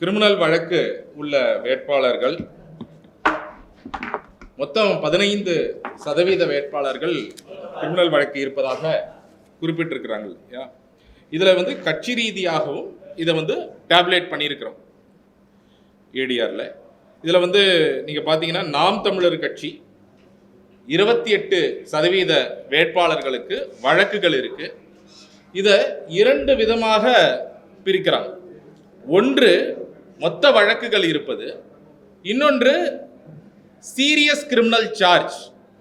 Criminal வழக்கு உள்ள வேட்பாளர்கள் மொத்தம் பதினைந்து சதவீத வேட்பாளர்கள் கிரிமினல் வழக்கு இருப்பதாக குறிப்பிட்டிருக்கிறாங்க இல்லையா இதில் வந்து கட்சி ரீதியாகவும் இதை வந்து டேப்லேட் பண்ணியிருக்கிறோம் ஏடிஆரில். இதில் வந்து நீங்கள் பார்த்தீங்கன்னா நாம் தமிழர் கட்சி இருபத்தி எட்டு சதவீத வேட்பாளர்களுக்கு வழக்குகள் இருக்குது இதை இரண்டு விதமாக பிரிக்கிறாங்க. ஒன்று மொத்த வழக்குகள் இருப்பது இன்னொன்று சீரியஸ் கிரிமினல் சார்ஜ்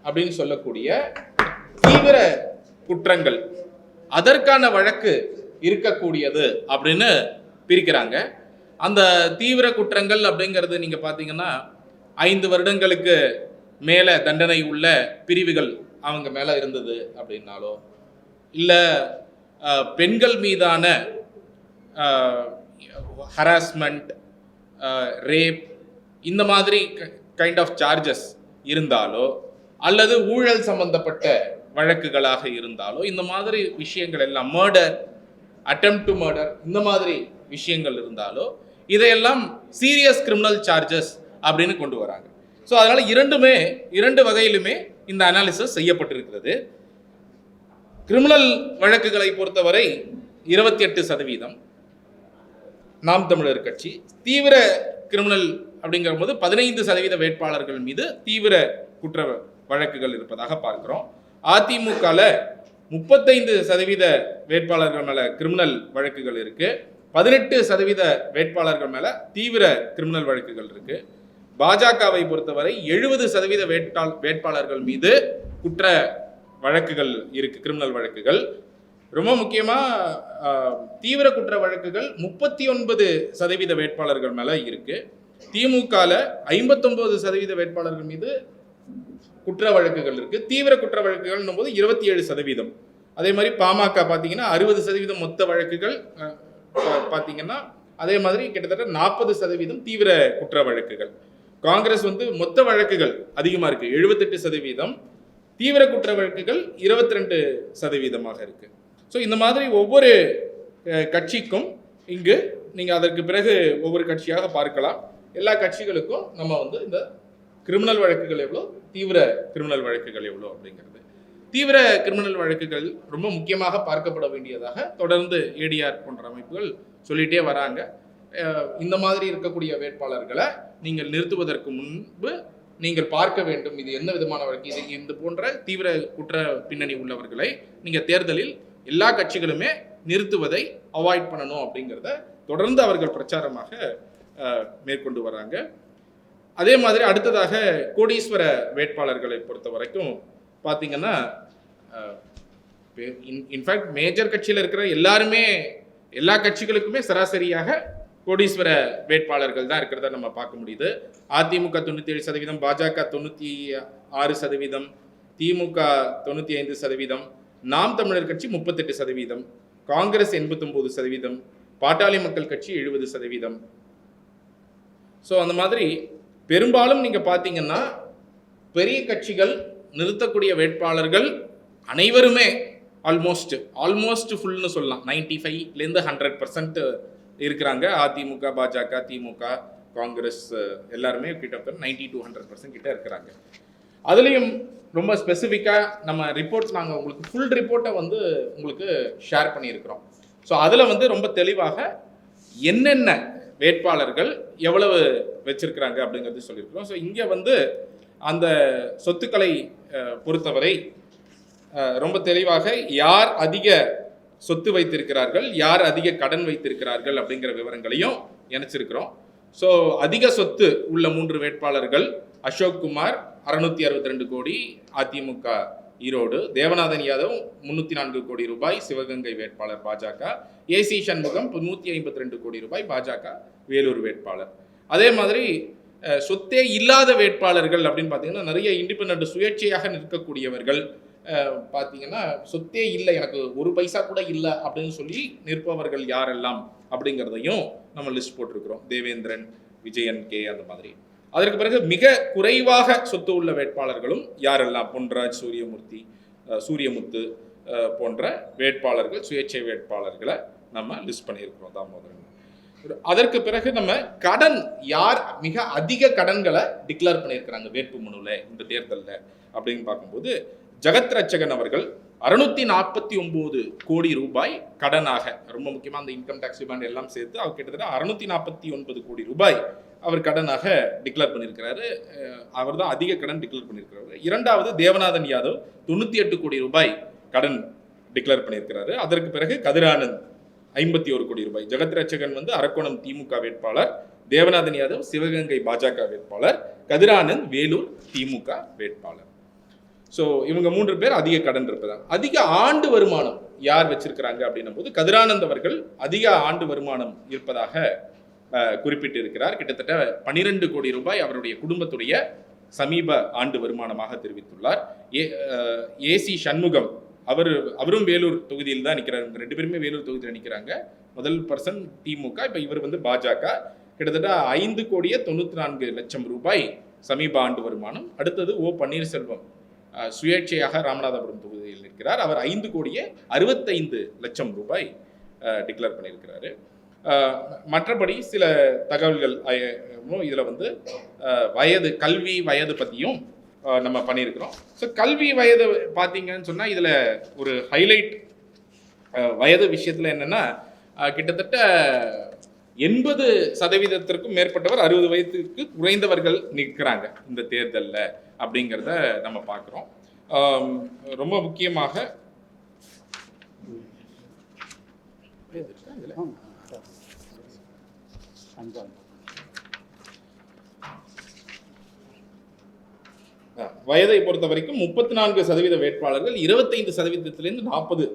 அப்படின்னு சொல்லக்கூடிய தீவிர குற்றங்கள். அதற்கான வழக்கு இருக்கக்கூடியது அப்படின்னு பிரிக்கிறாங்க. அந்த தீவிர குற்றங்கள் அப்படிங்கிறது நீங்கள் பார்த்தீங்கன்னா ஐந்து வருடங்களுக்கு மேலே தண்டனை உள்ள பிரிவுகள் அவங்க மேலே இருந்தது அப்படின்னாலோ இல்லை பெண்கள் மீதான ஹராஸ்மெண்ட் ரேப் இந்த மாதிரி கைண்ட் ஆஃப் சார்ஜஸ் இருந்தாலோ அல்லது ஊழல் சம்பந்தப்பட்ட வழக்குகளாக இருந்தாலோ இந்த மாதிரி விஷயங்கள் எல்லாம் மர்டர் அட்டம் டு மர்டர் இந்த மாதிரி விஷயங்கள் இருந்தாலோ இதையெல்லாம் சீரியஸ் கிரிமினல் சார்ஜஸ் அப்படின்னு கொண்டு வராங்க. ஸோ அதனால் இரண்டுமே இரண்டு வகையிலுமே இந்த அனாலிசிஸ் செய்யப்பட்டிருக்கிறது. கிரிமினல் வழக்குகளை பொறுத்தவரை இருபத்தி எட்டு சதவீதம் நாம் தமிழர் கட்சி தீவிர கிரிமினல் அப்படிங்கிற போது பதினைந்து சதவீத வேட்பாளர்கள் மீது தீவிர குற்ற வழக்குகள் இருப்பதாக பார்க்கிறோம். அதிமுகவில் முப்பத்தைந்து சதவீத வேட்பாளர்கள் மேலே கிரிமினல் வழக்குகள் இருக்குது பதினெட்டு சதவீத வேட்பாளர்கள் மேலே தீவிர கிரிமினல் வழக்குகள் இருக்குது பாஜகவை பொறுத்தவரை எழுபது சதவீத வேட்பாள் வேட்பாளர்கள் மீது குற்ற வழக்குகள் இருக்கு கிரிமினல் வழக்குகள். ரொம்ப முக்கியமாக தீவிர குற்ற வழக்குகள் முப்பத்தி ஒன்பது சதவீத வேட்பாளர்கள் மேலே இருக்குது திமுகவில் ஐம்பத்தொம்போது சதவீத வேட்பாளர்கள் மீது குற்ற வழக்குகள் இருக்குது தீவிர குற்ற வழக்குகள்னும் போது இருபத்தி ஏழு சதவீதம். அதே மாதிரி பாமக பார்த்தீங்கன்னா அறுபது சதவீதம் மொத்த வழக்குகள் பார்த்தீங்கன்னா அதே மாதிரி கிட்டத்தட்ட நாற்பது சதவீதம் தீவிர குற்ற வழக்குகள். காங்கிரஸ் வந்து மொத்த வழக்குகள் அதிகமாக இருக்குது எழுபத்தெட்டு சதவீதம். தீவிர குற்ற வழக்குகள் இருபத்தி ரெண்டு சதவீதமாக இருக்குது ஸோ இந்த மாதிரி ஒவ்வொரு கட்சிக்கும் இங்கு நீங்கள் அதற்கு பிறகு ஒவ்வொரு கட்சியாக பார்க்கலாம். எல்லா கட்சிகளுக்கும் நம்ம வந்து இந்த கிரிமினல் வழக்குகள் எவ்வளோ தீவிர கிரிமினல் வழக்குகள் எவ்வளோ அப்படிங்கிறது. தீவிர கிரிமினல் வழக்குகள் ரொம்ப முக்கியமாக பார்க்கப்பட வேண்டியதாக தொடர்ந்து ஏடிஆர் போன்ற அமைப்புகள் சொல்லிகிட்டே வராங்க. இந்த மாதிரி இருக்கக்கூடிய வேட்பாளர்களை நீங்கள் நிறுத்துவதற்கு முன்பு நீங்கள் பார்க்க வேண்டும். இது என்ன விதமான வழக்கு? இது இந்த போன்ற தீவிர குற்ற பின்னணி உள்ளவர்களை நீங்கள் தேர்தலில் எல்லா கட்சிகளுமே நிறுத்துவதை அவாய்ட் பண்ணணும் அப்படிங்கிறத தொடர்ந்து அவர்கள் பிரச்சாரமாக மேற்கொண்டு வராங்க அதே மாதிரி அடுத்ததாக கோடீஸ்வர வேட்பாளர்களை பொறுத்த வரைக்கும் பார்த்தீங்கன்னா இன்ஃபேக்ட் மேஜர் கட்சியில் இருக்கிற எல்லாருமே எல்லா கட்சிகளுக்குமே சராசரியாக கோடீஸ்வர வேட்பாளர்கள் தான் இருக்கிறத நம்ம பார்க்க முடியுது. அதிமுக தொண்ணூற்றி ஏழு சதவீதம் பாஜக தொண்ணூற்றி ஆறு சதவீதம் திமுக தொண்ணூற்றி ஐந்து சதவீதம் நாம் தமிழர் கட்சி முப்பத்தெட்டு சதவீதம் காங்கிரஸ் எண்பத்தொம்போது சதவீதம் பாட்டாளி மக்கள் கட்சி எழுபது சதவீதம். ஸோ அந்த மாதிரி பெரும்பாலும் நீங்கள் பார்த்தீங்கன்னா பெரிய கட்சிகள் நிறுத்தக்கூடிய வேட்பாளர்கள் அனைவருமே ஆல்மோஸ்ட் ஆல்மோஸ்ட் ஃபுல்னு சொல்லலாம். நைன்டி ஃபைவ்லேருந்து ஹண்ட்ரட் பர்சன்ட் இருக்கிறாங்க. அதிமுக பாஜக திமுக காங்கிரஸ் எல்லாருமே கிட்டத்தட்ட நைன்டி டூ ஹண்ட்ரட் பர்சன்ட் கிட்ட இருக்கிறாங்க. அதுலேயும் ரொம்ப ஸ்பெசிஃபிக்காக நம்ம ரிப்போர்ட்ஸ் நாங்கள் உங்களுக்கு ஃபுல் ரிப்போர்ட்டை வந்து உங்களுக்கு ஷேர் பண்ணியிருக்கிறோம். ஸோ அதில் வந்து ரொம்ப தெளிவாக என்னென்ன வேட்பாளர்கள் எவ்வளவு வச்சிருக்கிறாங்க அப்படிங்கிறது சொல்லியிருக்கிறோம். ஸோ இங்கே வந்து அந்த சொத்துக்களை பொறுத்தவரை ரொம்ப தெளிவாக யார் அதிக சொத்து வைத்திருக்கிறார்கள் யார் அதிக கடன் வைத்திருக்கிறார்கள் அப்படிங்கிற விவரங்களையும் இணைச்சிருக்கிறோம். ஸோ அதிக சொத்து உள்ள மூன்று வேட்பாளர்கள் அசோக் குமார் அறுநூத்தி அறுபத்தி ரெண்டு கோடி அதிமுக ஈரோடு தேவநாதன் யாதவ் முன்னூத்தி நான்கு கோடி ரூபாய் சிவகங்கை வேட்பாளர் பாஜக ஏசி சண்முகம் நூற்றி ஐம்பத்தி ரெண்டு கோடி ரூபாய் பாஜக வேலூர் வேட்பாளர். அதே மாதிரி சொத்தே இல்லாத வேட்பாளர்கள் அப்படின்னு பார்த்தீங்கன்னா நிறைய இண்டிபெண்ட் சுயேட்சையாக நிற்கக்கூடியவர்கள். பார்த்தீங்கன்னா சொத்தே இல்லை எனக்கு ஒரு பைசா கூட இல்லை அப்படின்னு சொல்லி நிற்பவர்கள் யாரெல்லாம் அப்படிங்கிறதையும் நம்ம லிஸ்ட் போட்டிருக்கிறோம். தேவேந்திரன் விஜயன் கே அந்த மாதிரி. அதற்கு பிறகு மிக குறைவாக சொத்து உள்ள வேட்பாளர்களும் யாரெல்லாம்? பொன்ராஜ் சூரியமூர்த்தி சூரியமுத்து போன்ற வேட்பாளர்கள் சுயேட்சை வேட்பாளர்களை நம்ம லிஸ்ட் பண்ணியிருக்கிறோம் தாமோதரன் அதற்கு பிறகு நம்ம கடன் யார் மிக அதிக கடன்களை டிக்ளேர் பண்ணியிருக்கிறாங்க வேட்பு மனுவில் இந்த தேர்தலில் அப்படின்னு பார்க்கும்போது ஜெகத் ரட்சகன் அவர்கள் அறுநூத்தி நாற்பத்தி ஒன்பது கோடி ரூபாய் கடனாக ரொம்ப முக்கியமாக அந்த இன்கம் டேக்ஸ் டிமாண்ட் எல்லாம் சேர்த்து அவர் கிட்டத்தட்ட அறுநூத்தி நாற்பத்தி ஒன்பது கோடி ரூபாய் அவர் கடனாக டிக்ளேர் பண்ணியிருக்கிறாரு அவர் தான் அதிக கடன் டிக்ளேர் பண்ணியிருக்கிறாரு இரண்டாவது தேவநாதன் யாதவ் தொண்ணூற்றி எட்டு கோடி ரூபாய் கடன் டிக்ளேர் பண்ணியிருக்கிறாரு அதற்கு பிறகு கதிரானந்த் ஐம்பத்தி ஒரு கோடி ரூபாய். ஜெகத் ரட்சகன் வந்து அரக்கோணம் திமுக வேட்பாளர் தேவநாதன் யாதவ் சிவகங்கை பாஜக வேட்பாளர் கதிரானந்த் வேலூர் திமுக வேட்பாளர். ஸோ இவங்க மூன்று பேர் அதிக கடன் இருப்பதா அதிக ஆண்டு வருமானம் யார் வச்சிருக்கிறாங்க அப்படின்னும் போது கதிரானந்த் அவர்கள் அதிக ஆண்டு வருமானம் இருப்பதாக குறிப்பிட்டிருக்கிறார். கிட்டத்தட்ட பனிரெண்டு கோடி ரூபாய் அவருடைய குடும்பத்துடைய சமீப ஆண்டு வருமானமாக தெரிவித்துள்ளார். ஏ ஏசி சண்முகம் அவர் அவரும் வேலூர் தொகுதியில் தான் நிற்கிறார் இவங்க ரெண்டு பேருமே வேலூர் தொகுதியில் நிற்கிறாங்க முதல் பர்சன் திமுக இப்போ இவர் வந்து பாஜக கிட்டத்தட்ட ஐந்து கோடியே தொண்ணூற்றி நான்கு லட்சம் ரூபாய் சமீப ஆண்டு வருமானம். அடுத்தது ஓ பன்னீர்செல்வம் சுயேட்சையாக ராமநாதபுரம் தொகுதியில் நிற்கிறார். அவர் ஐந்து கோடியே அறுபத்தைந்து லட்சம் ரூபாய் டிக்ளேர் பண்ணியிருக்கிறாரு. மற்றபடி சில தகவல்கள் இதில் வந்து வயது கல்வி வயது பற்றியும் நம்ம பண்ணியிருக்கிறோம் ஸோ கல்வி வயது பார்த்தீங்கன்னு சொன்னால் இதில் ஒரு ஹைலைட் வயது விஷயத்தில் என்னென்னா கிட்டத்தட்ட எண்பது சதவீதத்திற்கும் மேற்பட்டவர் அறுபது வயதுக்கு குறைந்தவர்கள் நிற்கிறாங்க இந்த தேர்தலில் அப்படிங்கிறத நம்ம பார்க்குறோம் ரொம்ப முக்கியமாக இதுல? வயதை பொறுத்த வரைக்கும் முப்பத்தி நான்கு சதவீத வேட்பாளர்கள் இருபத்தைந்து சதவீதத்திலேருந்து நாற்பது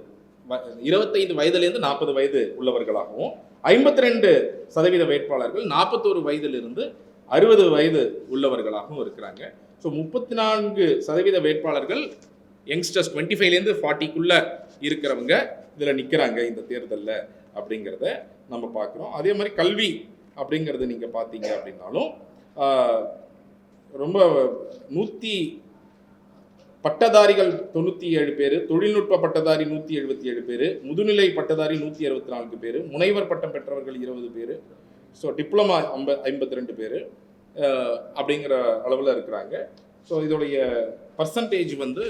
இருபத்தைந்து வயதுலேருந்து நாற்பது வயது உள்ளவர்களாகவும் ஐம்பத்தி ரெண்டு சதவீத வேட்பாளர்கள் நாற்பத்தோரு வயதிலிருந்து அறுபது வயது உள்ளவர்களாகவும் இருக்கிறாங்க. ஸோ முப்பத்தி நான்கு சதவீத வேட்பாளர்கள் யங்ஸ்டர்ஸ் டுவெண்ட்டி ஃபைவ்லேருந்து ஃபார்ட்டிக்குள்ளே இருக்கிறவங்க இதில் நிற்கிறாங்க இந்த தேர்தலில் அப்படிங்கிறத நம்ம பார்க்குறோம். அதே மாதிரி கல்வி அப்படிங்கிறது நீங்கள் பார்த்தீங்க அப்படின்னாலும் ரொம்ப நூற்றி பட்டதாரிகள் தொண்ணூற்றி ஏழு பேர் தொழில்நுட்ப பட்டதாரி நூற்றி எழுபத்தி ஏழு பேர் முதுநிலை பட்டதாரி நூற்றி அறுபத்தி நான்கு பேர் முனைவர் பட்டம் பெற்றவர்கள் இருபது பேர் ஸோ டிப்ளமா ஐம்ப ஐம்பத்தி ரெண்டு பேர் அப்படிங்கிற அளவில் இருக்கிறாங்க. ஸோ இதோடைய பர்சன்டேஜ் வந்து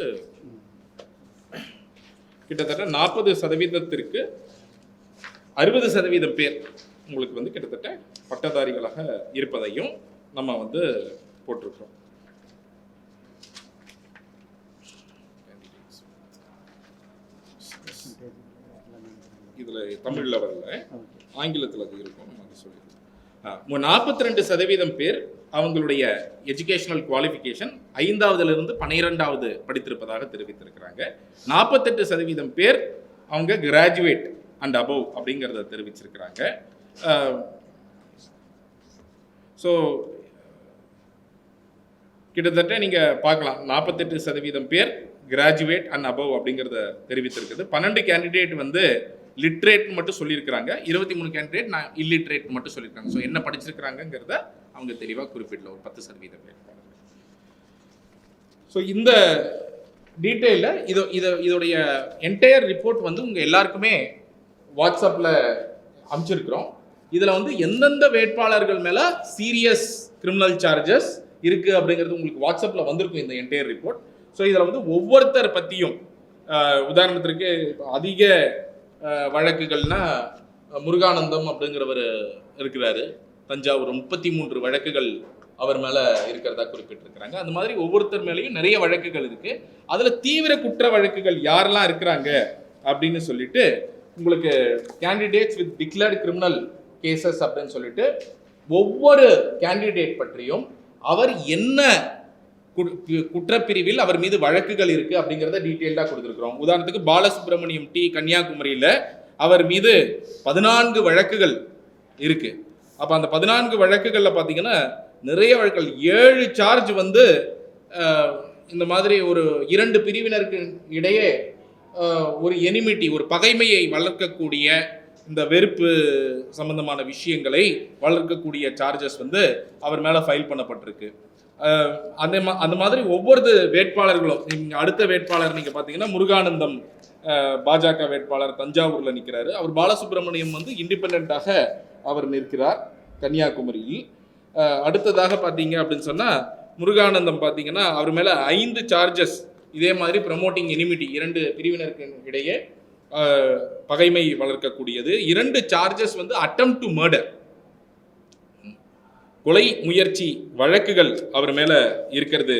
கிட்டத்தட்ட நாற்பது சதவீதத்திற்கு அறுபது சதவீதம் பேர். உங்களுக்கு வந்து கிட்டத்தட்ட பட்டதாரிகளாக இருப்பதையும் நம்ம வந்து போட்டிருக்கிறோம். இதில் தமிழில் வரல. ஆங்கிலத்தில் அது இருக்கும் நம்ம அது நாற்பத்தி ரெண்டு சதவீதம் பேர் அவங்களுடைய எஜுகேஷனல் குவாலிஃபிகேஷன் ஐந்தாவதுலேருந்து பன்னிரெண்டாவது படித்திருப்பதாக தெரிவித்திருக்கிறாங்க. நாற்பத்தெட்டு சதவீதம் பேர் அவங்க கிராஜுவேட் அண்ட் அபவ் அப்படிங்கிறத தெரிவிச்சிருக்கிறாங்க. Um, ஸோ கிட்டத்தட்ட நீங்கள் பார்க்கலாம். நாற்பத்தெட்டு சதவீதம் பேர் கிராஜுவேட் அண்ட் அபவ் அப்படிங்கிறத தெரிவித்திருக்குது. பன்னெண்டு கேண்டிடேட் வந்து லிட்ரேட் மட்டும் சொல்லியிருக்கிறாங்க. இருபத்தி மூணு கேண்டிடேட் நான் இல்லிட்ரேட் மட்டும் சொல்லியிருக்காங்க. ஸோ என்ன படிச்சிருக்கிறாங்கங்கிறத அவங்க தெளிவாக குறிப்பிடல. ஒரு பத்து சதவீதம் பேர். ஸோ இந்த டீட்டெயிலில் இது இதை இதோடைய என்டையர் ரிப்போர்ட் வந்து உங்கள் எல்லாருக்குமே வாட்ஸ்அப்பில் அனுப்பிச்சிருக்கிறோம் இதில் வந்து எந்தெந்த வேட்பாளர்கள் மேலே சீரியஸ் கிரிமினல் சார்ஜஸ் இருக்குது அப்படிங்கிறது உங்களுக்கு வாட்ஸ்அப்பில் வந்திருக்கும் இந்த என்டையர் ரிப்போர்ட் ஸோ இதில் வந்து ஒவ்வொருத்தர் பற்றியும் உதாரணத்திற்கு அதிக வழக்குகள்னா முருகானந்தம் அப்படிங்கிறவர் இருக்கிறாரு. தஞ்சாவூர் முப்பத்தி மூன்று வழக்குகள் அவர் மேலே இருக்கிறதா குறிப்பிட்டிருக்கிறாங்க. அந்த மாதிரி ஒவ்வொருத்தர் மேலேயும் நிறைய வழக்குகள் இருக்குது அதில் தீவிர குற்ற வழக்குகள் யாரெல்லாம் இருக்கிறாங்க அப்படின்னு சொல்லிட்டு உங்களுக்கு candidates with declared criminal cases அப்படின்னு சொல்லிட்டு ஒவ்வொரு கேண்டிடேட் பற்றியும் அவர் என்ன கு- குற்றப்பிரிவில் அவர் மீது வழக்குகள் இருக்கு அப்படிங்கிறத டீட்டெயில்டாக கொடுத்துருக்குறோம். உதாரணத்துக்கு பாலசுப்ரமணியம் டி கன்னியாகுமரியில் அவர் மீது பதினான்கு வழக்குகள் இருக்கு. அப்போ அந்த பதினான்கு வழக்குகளில் பார்த்தீங்கன்னா நிறைய வழக்குகள். ஏழு சார்ஜ் வந்து இந்த மாதிரி ஒரு இரண்டு பிரிவினருக்கு இடையே ஒரு எனிமிட்டி ஒரு பகைமையை வளர்க்கக்கூடிய இந்த வெறுப்பு சம்பந்தமான விஷயங்களை வளர்க்கக்கூடிய சார்ஜஸ் வந்து அவர் மேலே ஃபைல் பண்ணப்பட்டிருக்கு. அந்த மா அந்த மாதிரி ஒவ்வொரு வேட்பாளர்களும் நீங்கள் அடுத்த வேட்பாளர் நீங்கள் பார்த்தீங்கன்னா முருகானந்தம் பாஜக வேட்பாளர் தஞ்சாவூரில் நிற்கிறாரு அவர் பாலசுப்ரமணியம் வந்து இண்டிபெண்ட்டாக அவர் நிற்கிறார் கன்னியாகுமரியில். அடுத்ததாக பார்த்தீங்க அப்படின்னு சொன்னால் முருகானந்தம் பார்த்தீங்கன்னா அவர் மேலே ஐந்து சார்ஜஸ் இதே மாதிரி ப்ரமோட்டிங் எனிமிட்டி இரண்டு பிரிவினருக்கு இடையே பகைமை வளர்க்கக்கூடியது. இரண்டு சார்ஜஸ் வந்து அட்டம் டு மர்டர் கொலை முயற்சி வழக்குகள் அவர் மேலே இருக்கிறது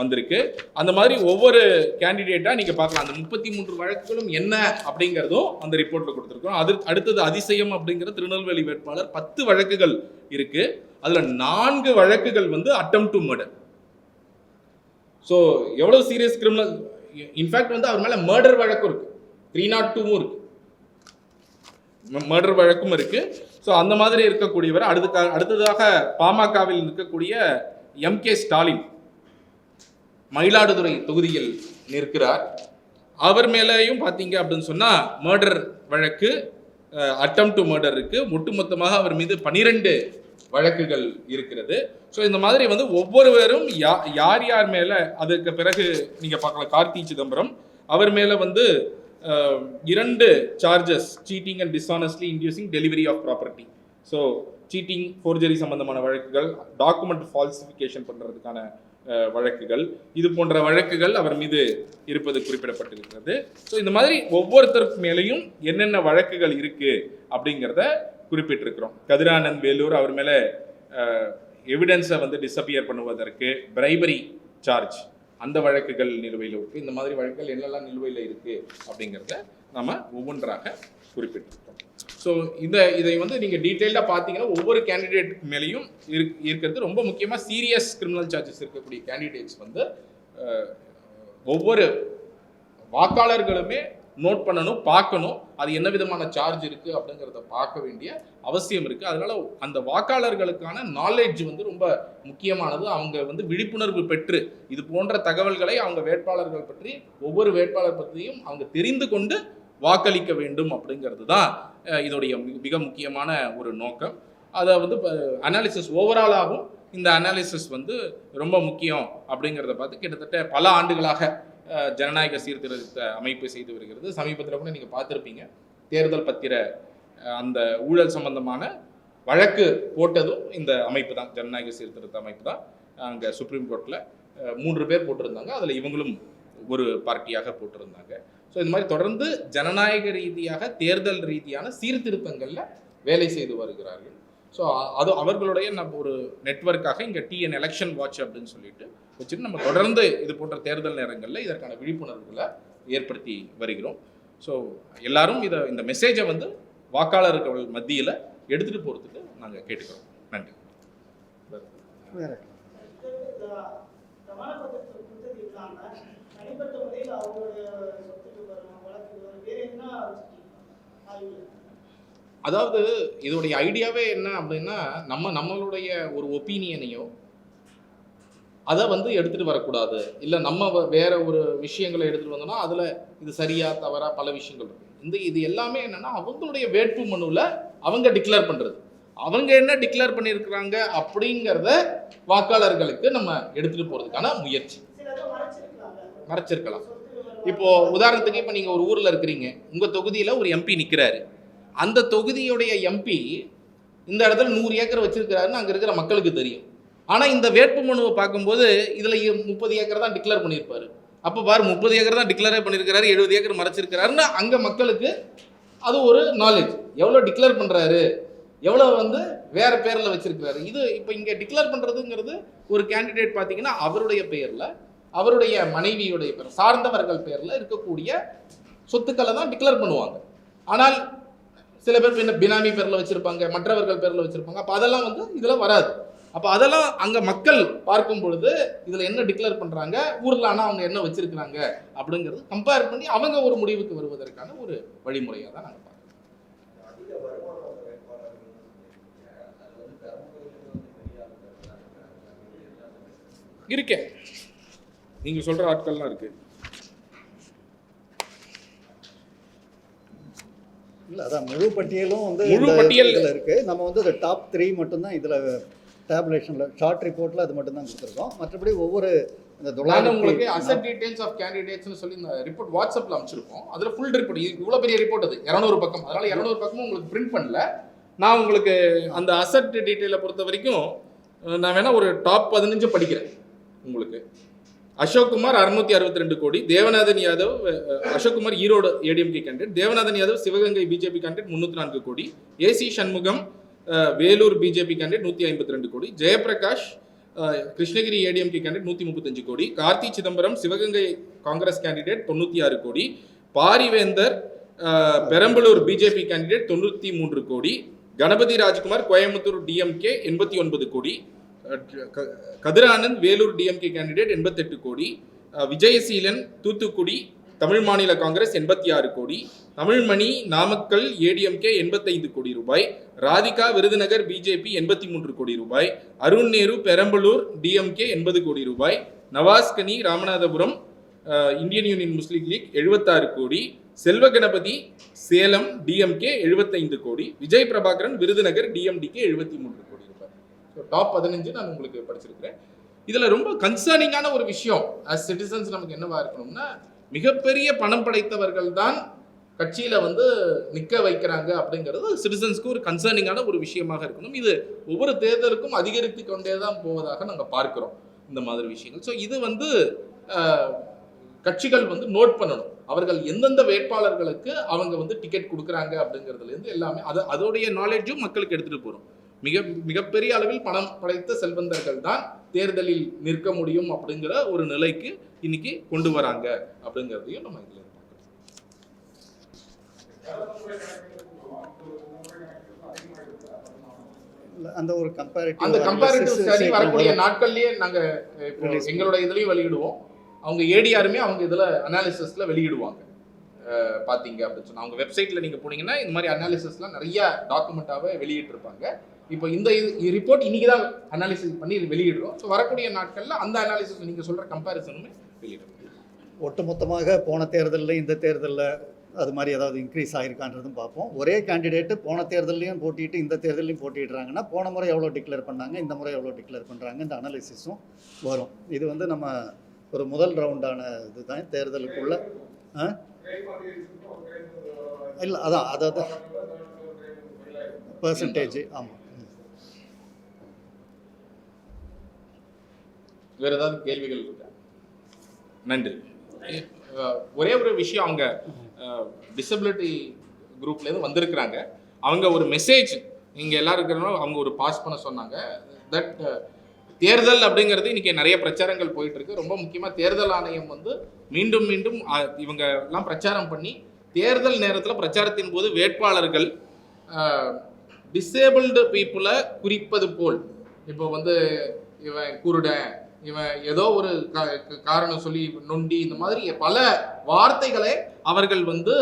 வந்திருக்கு. அந்த மாதிரி ஒவ்வொரு கேண்டிடேட்டாக நீங்கள் பார்க்கலாம். அந்த முப்பத்தி மூன்று வழக்குகளும் என்ன அப்படிங்கிறதும் அந்த ரிப்போர்ட்டில் கொடுத்துருக்கோம். அது அடுத்தது அதிசயம் அப்படிங்கிற திருநெல்வேலி வேட்பாளர் பத்து வழக்குகள் இருக்குது அதில் நான்கு வழக்குகள் வந்து அட்டம் டு மர்டர் ஸோ எவ்வளோ சீரியஸ் கிரிமினல் இன்ஃபேக்ட் வந்து அவர் மேலே மர்டர் வழக்கும் இருக்குது த்ரீ நாட் டூவும் இருக்கு மர்டர் வழக்கும் இருக்கு. ஸோ அந்த மாதிரி இருக்கக்கூடியவர் அடுத்த அடுத்ததாக பாமகவில் இருக்கக்கூடிய எம் கே ஸ்டாலின் மயிலாடுதுறை தொகுதியில் நிற்கிறார். அவர் மேலேயும் பார்த்தீங்க அப்படின்னு சொன்னால் மர்டர் வழக்கு அட்டம் டு மர்டர் இருக்குது ஒட்டுமொத்தமாக அவர் மீது பனிரெண்டு வழக்குகள் இருக்கிறது. ஸோ இந்த மாதிரி வந்து ஒவ்வொருவரும் யா யார் யார் மேலே அதுக்கு பிறகு நீங்கள் பார்க்கலாம். கார்த்தி சிதம்பரம். அவர் மேலே வந்து இரண்டு charges cheating and dishonestly inducing delivery of property so cheating forgery சம்பந்தமான வழக்குகள் டாக்குமெண்ட் ஃபால்சிஃபிகேஷன் பண்ணுறதுக்கான வழக்குகள். இது போன்ற வழக்குகள் அவர் மீது இருப்பது குறிப்பிடப்பட்டிருக்கிறது. ஸோ இந்த மாதிரி ஒவ்வொருத்தருக்கு மேலேயும் என்னென்ன வழக்குகள் இருக்குது அப்படிங்கிறத குறிப்பிட்டிருக்கிறோம். கதிரானந்த் வேலூர் அவர் மேலே எவிடன்ஸை வந்து டிஸப்பியர் பண்ணுவதற்கு பிரைபரி சார்ஜ் அந்த வழக்குகள் நிலுவையில் இருக்குது இந்த மாதிரி வழக்குகள் என்னெல்லாம் நிலுவையில் இருக்குது அப்படிங்கிறத நம்ம ஒவ்வொன்றாக குறிப்பிட்டிருக்கோம். ஸோ இந்த இதை வந்து நீங்கள் டீட்டெயில்டாக பார்த்தீங்கன்னா ஒவ்வொரு கேண்டிடேட் மேலேயும் இருக் இருக்கிறது ரொம்ப முக்கியமாக சீரியஸ் கிரிமினல் சார்ஜஸ் இருக்கக்கூடிய கேண்டிடேட்ஸ் வந்து ஒவ்வொரு வாக்காளர்களுமே நோட் பண்ணணும் பார்க்கணும். அது என்ன விதமான சார்ஜ் இருக்குது அப்படிங்கிறத பார்க்க வேண்டிய அவசியம் இருக்குது அதனால் அந்த வாக்காளர்களுக்கான நாலேஜ் வந்து ரொம்ப முக்கியமானது. அவங்க வந்து விழிப்புணர்வு பெற்று இது போன்ற தகவல்களை அவங்க வேட்பாளர்கள் பற்றி ஒவ்வொரு வேட்பாளர் பற்றியும் அவங்க தெரிந்து கொண்டு வாக்களிக்க வேண்டும் அப்படிங்கிறது தான் இதோடைய மிக- மிக முக்கியமான ஒரு நோக்கம். அதை வந்து அனாலிசிஸ் ஓவராலாகவும் இந்த அனாலிசிஸ் வந்து ரொம்ப முக்கியம் அப்படிங்கிறத பார்த்து கிட்டத்தட்ட பல ஆண்டுகளாக ஜனநாயக சீர்திருத்த அமைப்பு செய்து வருகிறது. சமீபத்தில் கூட நீங்கள் பார்த்துருப்பீங்க. தேர்தல் பத்திர அந்த ஊழல் சம்பந்தமான வழக்கு போட்டதும் இந்த அமைப்பு தான். ஜனநாயக சீர்திருத்த அமைப்பு தான். அங்கே சுப்ரீம் கோர்ட்டில் மூன்று பேர் போட்டிருந்தாங்க. அதில் இவங்களும் ஒரு பார்ட்டியாக போட்டிருந்தாங்க. ஸோ இந்த மாதிரி தொடர்ந்து ஜனநாயக ரீதியாக தேர்தல் ரீதியான சீர்திருத்தங்களில் வேலை செய்து வருகிறார்கள். ஸோ அது அவர்களுடைய நம்ம ஒரு நெட்வொர்க்காக இங்கே டிஎன் எலெக்ஷன் வாட்ச் அப்படின்னு சொல்லிட்டு வச்சுட்டு நம்ம தொடர்ந்து இது போன்ற தேர்தல் நேரங்களில் இதற்கான விழிப்புணர்வுகளை ஏற்படுத்தி வருகிறோம். ஸோ எல்லாரும் இதை இந்த மெசேஜை வந்து வாக்காளர்கள் மத்தியில் எடுத்துகிட்டு போகிறதுக்கு நாங்கள் கேட்டுக்கிறோம். நன்றி. தனிப்பட்ட முறையில் அவங்களுடைய சொத்துக்கு வரும் வழக்கு வரும் வேற என்ன அதாவது இதோடைய ஐடியாவே என்ன அப்படின்னா நம்ம நம்மளுடைய ஒரு ஒப்பீனியனையோ அதை வந்து எடுத்துகிட்டு வரக்கூடாது. இல்லை நம்ம வ- வேற ஒரு விஷயங்களை எடுத்துகிட்டு வந்தோம்னா அதில் இது சரியா தவறா பல விஷயங்கள் இருக்கு. இந்த இது எல்லாமே என்னென்னா அவங்களுடைய வேட்பு மனுவில் அவங்க டிக்ளேர் பண்ணுறது அவங்க என்ன டிக்ளேர் பண்ணியிருக்கிறாங்க அப்படிங்கிறத வாக்காளர்களுக்கு நம்ம எடுத்துகிட்டு போகிறதுக்கான முயற்சி. மறைச்சிருக்கலாம். இப்போது இப்போ உதாரணத்துக்கு இப்போ நீங்கள் ஒரு ஊரில் இருக்கிறீங்க. உங்கள் தொகுதியில் ஒரு எம்பி நிற்கிறாரு அந்த தொகுதியுடைய எம்பி இந்த இடத்துல நூறு ஏக்கர் வச்சிருக்கிறாருன்னு அங்கே இருக்கிற மக்களுக்கு தெரியும். ஆனால் இந்த வேட்பு மனுவை பார்க்கும்போது இதில் முப்பது ஏக்கர் தான் டிக்ளேர் பண்ணியிருப்பாரு. அப்போ பாரு முப்பது ஏக்கர் தான் டிக்ளேரே பண்ணியிருக்கிறாரு எழுபது ஏக்கர் மறைச்சிருக்கிறாருன்னு அங்கே மக்களுக்கு அது ஒரு நாலேஜ் எவ்வளோ டிக்ளேர் பண்ணுறாரு எவ்வளோ வந்து வேற பேரில் வச்சிருக்கிறாரு? இது இப்போ இங்கே டிக்ளேர் பண்ணுறதுங்கிறது ஒரு கேண்டிடேட் பார்த்தீங்கன்னா அவருடைய பெயரில் அவருடைய மனைவியுடைய பேர் சார்ந்தவர்கள் பேரில் இருக்கக்கூடிய சொத்துக்களை தான் டிக்ளேர் பண்ணுவாங்க. ஆனால் சில பேர் பின்ன பினாமி பேரில் வச்சுருப்பாங்க மற்றவர்கள் பேரில் வச்சுருப்பாங்க. அப்போ அதெல்லாம் வந்து இதில் வராது. அப்போ அதெல்லாம் அங்கே மக்கள் பார்க்கும் பொழுது இதில் என்ன டிக்ளேர் பண்ணுறாங்க ஊரில் ஆனால் அவங்க என்ன வச்சுருக்கிறாங்க? அப்படிங்கிறது கம்பேர் பண்ணி அவங்க ஒரு முடிவுக்கு வருவதற்கான ஒரு வழிமுறையாக தான் நாங்கள் பார்க்குறோம். இருக்கேன். நீங்கள் சொல்கிற ஆட்கள்லாம் இருக்குது இல்ல அதான் முழு பட்டியலும் வந்து முழு இந்த பட்டியல். இதுல இருக்கு. நம்ம வந்து இந்த டாப் த்ரீ மட்டும்தான் இதுல டேபுலேஷன்ல ஷார்ட் ரிப்போர்ட்ல அது மட்டும் தான் கொடுத்துருக்கோம். மற்றபடி ஒவ்வொரு இந்த நான் உங்களுக்கு அசட் டீடைல்ஸ் ஆஃப் கேண்டிடேட்ஸ்னு சொல்லி இந்த ரிப்போர்ட் வாட்ஸ்அப்பில் அனுப்பிச்சிருக்கோம். அதில் ஃபுல் ரிப்போர்ட் இவ்வளோ பெரிய ரிப்போர்ட் அது. இரநூறு பக்கம். அதனால இரநூறு பக்கமும் உங்களுக்கு பிரிண்ட் பண்ணல. நான் உங்களுக்கு அந்த அசட் டீட்டெயிலை பொறுத்த வரைக்கும் நான் வேணா ஒரு டாப் பதினஞ்சு படிக்கிறேன் உங்களுக்கு. அசோக் குமார் அறுநூத்தி அறுபத்தி ரெண்டு கோடி Devanathan Yadav Ashok Kumar Erode ADMK candidate Devanathan Yadav Sivaganga BJP candidate முன்னூத்தி நான்கு கோடி AC Shanmugam Vellore BJP candidate நூற்றி ஐம்பத்தி ரெண்டு கோடி ஜெயபிரகாஷ் கிருஷ்ணகிரி ஏடிஎம்கே கேண்டிடேட் நூற்றி முப்பத்தஞ்சு கோடி கார்த்தி சிதம்பரம் சிவகங்கை காங்கிரஸ் கேண்டிடேட் தொண்ணூற்றி ஆறு கோடி பாரிவேந்தர் பெரம்பலூர் பிஜேபி கேண்டிடேட் தொண்ணூற்றி மூன்று கோடி கணபதி ராஜ்குமார் கோயம்புத்தூர் டிஎம்கே எண்பத்தி ஒன்பது கோடி கதிரானந்த் வேலூர் டிஎம்கே கேண்டிடேட் எண்பத்தெட்டு கோடி விஜயசீலன் தூத்துக்குடி தமிழ் மாநில காங்கிரஸ் எண்பத்தி ஆறு கோடி தமிழ்மணி நாமக்கல் ஏடிஎம்கே எண்பத்தைந்து கோடி ரூபாய் ராதிகா விருதுநகர் பிஜேபி எண்பத்தி மூன்று கோடி ரூபாய் அருண் நேரு பெரம்பலூர் டிஎம்கே எண்பது கோடி ரூபாய் Navaskani Ramanathapuram Indian Union Muslim League எழுபத்தாறு கோடி செல்வ கணபதி சேலம் டிஎம்கே எழுபத்தைந்து கோடி விஜய் பிரபாகரன் விருதுநகர் டிஎம்டிகே எழுபத்தி மூன்று கோடி. ஸோ டாப் பதினஞ்சு நான் உங்களுக்கு படிச்சிருக்கிறேன். இதில் ரொம்ப கன்சர்னிங்கான ஒரு விஷயம் அஸ் சிட்டிசன்ஸ் நமக்கு என்னவா இருக்கணும்னா மிகப்பெரிய பணம் படைத்தவர்கள் தான் கட்சியில் வந்து நிற்க வைக்கிறாங்க அப்படிங்கிறது சிட்டிசன்ஸ்க்கு ஒரு கன்சர்னிங்கான ஒரு விஷயமாக இருக்கணும். இது ஒவ்வொரு தேர்தலுக்கும் அதிகரித்து கொண்டே தான் போவதாக நாங்கள் பார்க்குறோம் இந்த மாதிரி விஷயங்கள். ஸோ இது வந்து கட்சிகள் வந்து நோட் பண்ணணும். அவர்கள் எந்தெந்த வேட்பாளர்களுக்கு அவங்க வந்து டிக்கெட் கொடுக்குறாங்க அப்படிங்கிறதுலேருந்து எல்லாமே அது அதோடைய நாலேஜும் மக்களுக்கு எடுத்துகிட்டு போகிறோம் மிக மிகப்பெரிய அளவில் பணம் படைத்த செல்வந்தர்கள் தான் தேர்தலில் நிற்க முடியும் அப்படிங்கிற ஒரு நிலைக்கு இன்னைக்கு கொண்டு வராங்க அப்படிங்கிறதையும் நம்ம இதுல அந்த ஒரு கம்பேரிட்டிவ் அந்த கம்பேரிட்டிவ் ஸ்டடி வரக்கூடிய நாட்கள்லயே நாங்க அஹ், இப்போ Release எங்களோட இதுலயும் வெளியிடுவோம். அவங்க ஏடிஆருமே அவங்க இதுல அனாலிசிஸ்ல வெளியிடுவாங்க. பாத்தீங்க அப்படின்னு சொன்னா. அவங்க வெப்சைட்ல நீங்க போனீங்கன்னா இந்த மாதிரி அனாலிசிஸ்லாம் நிறைய டாக்குமெண்ட்டாவே வெளியிட்டிருப்பாங்க. இப்போ இந்த இது ரிப்போர்ட் இன்னைக்கு தான் அனாலிசிஸ் பண்ணி இது வெளியிடுறோம். ஸோ வரக்கூடிய நாட்களில் அந்த அனாலிசிஸ் நீங்கள் சொல்கிற கம்பேரிசனுமே வெளியிடுறோம். ஒட்டுமொத்தமாக போன தேர்தலில் இந்த தேர்தலில் அது மாதிரி ஏதாவது இன்க்ரீஸ் ஆகிருக்கான்றதும் பார்ப்போம். ஒரே கேண்டிடேட்டு போன தேர்தலையும் போட்டிட்டு இந்த தேர்தலையும் போட்டிடுறாங்கன்னா போன முறை எவ்வளோ டிக்ளேர் பண்ணாங்க இந்த முறை எவ்வளோ டிக்ளேர் பண்ணுறாங்க இந்த அனாலிசிஸும் வரும். இது வந்து நம்ம ஒரு முதல் ரவுண்டான இதுதான். தேர்தலுக்குள்ள ஆ? இல்லை அதான் அதாவது பர்சன்டேஜ் ஆமாம் வேற ஏதாவது கேள்விகள் இருக்கா? நன்றி. ஒரே ஒரு விஷயம் அவங்க டிசபிலிட்டி குரூப்லேருந்து வந்திருக்கிறாங்க. அவங்க ஒரு மெசேஜ் இங்கே எல்லாரும் இருக்கிறவங்க அவங்க ஒரு பாஸ் பண்ண சொன்னாங்க. தட் தேர்தல் அப்படிங்கிறது இன்னைக்கு நிறைய பிரச்சாரங்கள் போயிட்டு இருக்கு ரொம்ப முக்கியமாக தேர்தல் ஆணையம் வந்து மீண்டும் மீண்டும் இவங்க எல்லாம் பிரச்சாரம் பண்ணி தேர்தல் நேரத்தில் பிரச்சாரத்தின் போது வேட்பாளர்கள் டிசேபிள்டு பீப்புளை குறிப்பது போல். இப்போ வந்து இவன் குருடன் இவன் ஏதோ ஒரு காரணம் சொல்லி நொண்டி இந்த மாதிரி பல வார்த்தைகளை அவர்கள் வந்து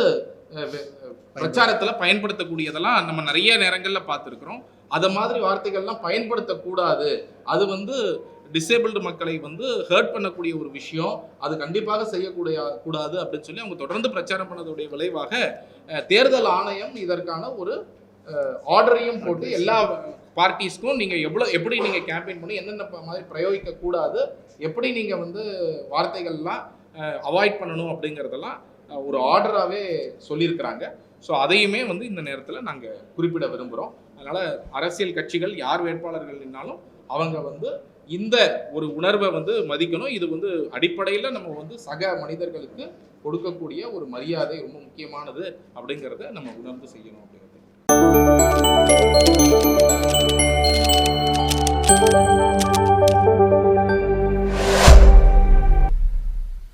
பிரச்சாரத்துல பயன்படுத்தக்கூடியதெல்லாம் நம்ம நிறைய நேரங்கள்ல பார்த்துருக்குறோம். அதை மாதிரி வார்த்தைகள்லாம் பயன்படுத்தக்கூடாது. அது வந்து டிசேபிள்டு மக்களை வந்து ஹர்ட் பண்ணக்கூடிய ஒரு விஷயம். அது கண்டிப்பாக செய்யக்கூடிய கூடாது அப்படின்னு சொல்லி அவங்க தொடர்ந்து பிரச்சாரம் பண்ணதுடைய விளைவாக தேர்தல் ஆணையம் இதற்கான ஒரு ஆர்டரையும் போட்டு எல்லா பார்ட்டிஸ்க்கும் நீங்கள் எவ்வளோ எப்படி நீங்கள் கேம்பெயின் பண்ணி என்னென்ன மாதிரி பிரயோகிக்க கூடாது எப்படி நீங்கள் வந்து வார்த்தைகள்லாம் அவாய்ட் பண்ணணும் அப்படிங்கிறதெல்லாம் ஒரு ஆர்டராகவே சொல்லியிருக்கிறாங்க. ஸோ அதையுமே வந்து இந்த நேரத்தில் நாங்கள் குறிப்பிட விரும்புகிறோம் அதனால் அரசியல் கட்சிகள் யார் வேட்பாளர்கள் நின்னாலும் அவங்க வந்து இந்த ஒரு உணர்வை வந்து மதிக்கணும். இது வந்து அடிப்படையில் நம்ம வந்து சக மனிதர்களுக்கு கொடுக்கக்கூடிய ஒரு மரியாதை ரொம்ப முக்கியமானது அப்படிங்கிறத நம்ம உணர்ந்து செய்யணும் அப்படிங்கிறது.